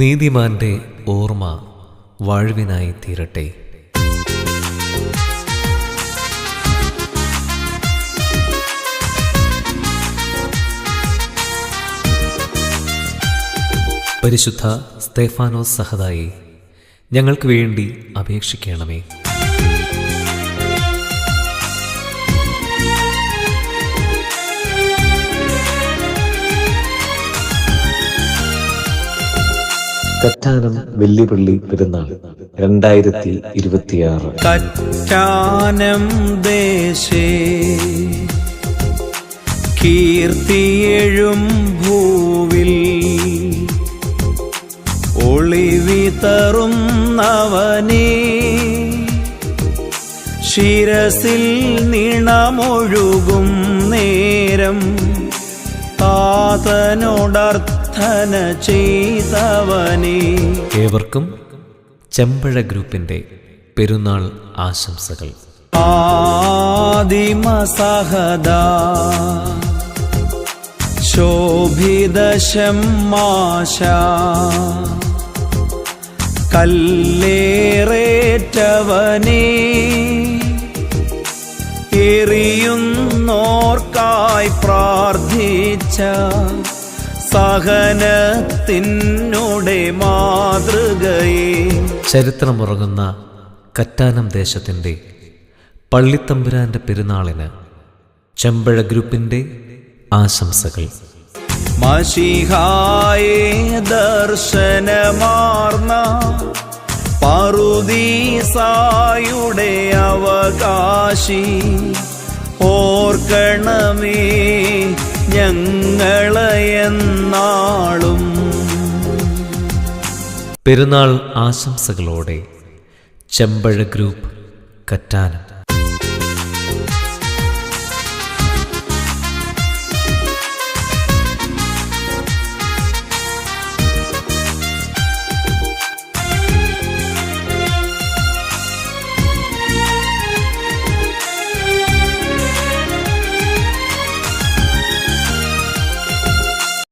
നീതിമാന്റെ ഓർമ്മ വാഴ്വിനായി തീരട്ടെ. പരിശുദ്ധ സ്തേഫാനോസ് സഹതായി ഞങ്ങൾക്ക് വേണ്ടി അപേക്ഷിക്കണമേ. കറ്റാനം വെല്ലുവിളി പെരുന്നാൾ രണ്ടായിരത്തി ഇരുപത്തിയാറ്. കറ്റാനം ദേശേ കീർത്തിയെഴും ഭൂവിൽ ഒളിവിതറുന്നവനേ ശിരസിൽ നിണമൊഴുകും നേരം താതനോടർത്ഥന ചെയ്തവനേ. ഏവർക്കും ചെമ്പഴ ഗ്രൂപ്പിന്റെ പെരുന്നാൾ ആശംസകൾ. ആദിമ ആദിമസഹദാ ശോഭിതശമ്മാശ കല്ലേറേറ്റവനേ. എറിയുന്നോർക്കായി പ്രാർത്ഥിച്ച സഹനത്തിനുടെ മാതൃകയെ. ചരിത്രമുറങ്ങുന്ന കറ്റാനം ദേശത്തിന്റെ പള്ളിത്തമ്പുരാന്റെ പെരുന്നാളിന് ചെമ്പഴ ഗ്രൂപ്പിന്റെ ആശംസകൾ. മഷിഹായെ ദർശനമാർന്ന പറുദീസായുടെ അവകാശി ഓർക്കണമേ ഞങ്ങളെന്നാളും പെരുന്നാൾ ആശംസകളോടെ ചെമ്പഴ ഗ്രൂപ്പ് കറ്റാനം.